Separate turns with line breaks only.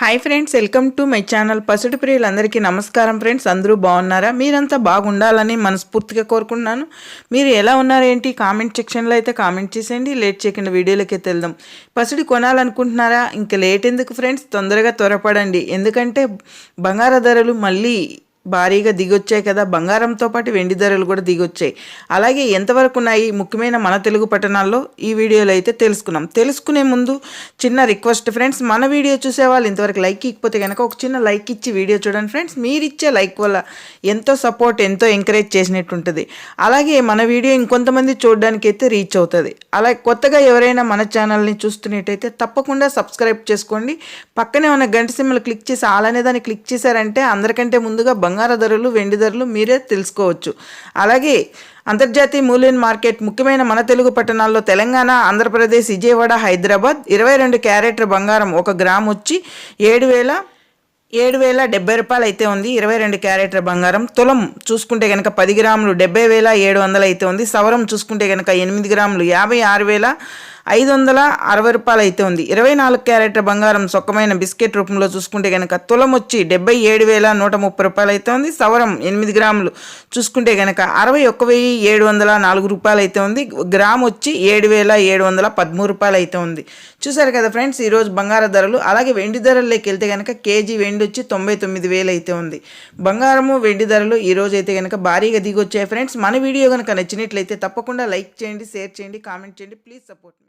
Hi friends welcome to my channel పసుడు ప్రియులందరికీ నమస్కారం friends అందరూ బాగున్నారా? మీరంతా బాగుండాలని మనస్ఫూర్తిగా కోరుకుంటున్నాను. మీరు ఎలా ఉన్నారేంటి? కామెంట్ సెక్షన్లో అయితే కామెంట్ చేసేయండి. లేట్ చేయకుండా వీడియోలోకి వెళ్దాం పసుడి కొనాలనుకుంటున్నారా? ఇంకా లేట్ ఎందుకు ఫ్రెండ్స్ తొందరగా త్వరపడండి. ఎందుకంటే బంగార ధరలు మళ్ళీ భారీగా దిగొచ్చాయి కదా బంగారంతో పాటు వెండి ధరలు కూడా దిగొచ్చాయి. అలాగే ఎంతవరకు ఉన్నాయి? ముఖ్యమైన మన తెలుగు పట్టణాల్లో ఈ వీడియోలో అయితే తెలుసుకున్నాం. తెలుసుకునే ముందు చిన్న రిక్వెస్ట్ ఫ్రెండ్స్ మన వీడియో చూసే వాళ్ళు ఇంతవరకు లైక్ ఇకపోతే కనుక ఒక చిన్న లైక్ ఇచ్చి వీడియో చూడండి ఫ్రెండ్స్. మీరు ఇచ్చే లైక్ వల్ల ఎంతో సపోర్ట్ ఎంతో ఎంకరేజ్ చేసినట్టు ఉంటుంది. అలాగే మన వీడియో ఇంకొంతమంది చూడడానికి అయితే రీచ్ అవుతుంది. అలాగే కొత్తగా ఎవరైనా మన ఛానల్ని చూస్తున్నట్టయితే తప్పకుండా సబ్స్క్రైబ్ చేసుకోండి. పక్కనే ఉన్న గంట సిమ్మలు క్లిక్ చేసి అలానే దాన్ని క్లిక్ చేశారంటే అందరికంటే ముందుగా బంగారు ధరలు వెండి ధరలు మీరే తెలుసుకోవచ్చు. అలాగే అంతర్జాతీయ మూల్యం మార్కెట్ ముఖ్యమైన మన తెలుగు పట్టణాల్లో తెలంగాణ ఆంధ్రప్రదేశ్ విజయవాడ హైదరాబాద్ ఇరవై రెండు క్యారెట్ల బంగారం ఒక గ్రామ్ వచ్చి ఏడు వేల ఏడు వేల డెబ్బై రూపాయలు అయితే ఉంది. ఇరవై రెండు క్యారెట్ల బంగారం. తులం చూసుకుంటే కనుక పది గ్రాములు డెబ్బై వేల ఏడు వందలు అయితే ఉంది. సవరం చూసుకుంటే కనుక ఎనిమిది గ్రాములు యాభై ఆరు వేల ఐదు వందల అరవై రూపాయలు అయితే ఉంది ఇరవై నాలుగు క్యారెట్ల బంగారం సొక్కమైన బిస్కెట్ రూపంలో చూసుకుంటే కనుక తులం వచ్చి డెబ్బై ఏడు వేల నూట ముప్పై రూపాయలు అయితే ఉంది సవరం ఎనిమిది గ్రాములు చూసుకుంటే కనుక అరవై ఒక్క వెయ్యి ఏడు వందల నాలుగు రూపాయలు అయితే ఉంది గ్రామ్ వచ్చి ఏడు వేల ఏడు వందల పదమూడు రూపాయలు అయితే ఉంది చూసారు కదా ఫ్రెండ్స్ ఈరోజు బంగార ధరలు అలాగే వెండి ధరల్లోకి వెళ్తే కనుక కేజీ వెండి వచ్చి తొంభై తొమ్మిది వేలు అయితే ఉంది బంగారము వెండి ధరలు ఈ రోజు అయితే కనుక భారీగా దిగొచ్చాయి ఫ్రెండ్స్. మన వీడియో కనుక నచ్చినట్లయితే తప్పకుండా లైక్ చేయండి షేర్ చేయండి కామెంట్ చేయండి. Please support me.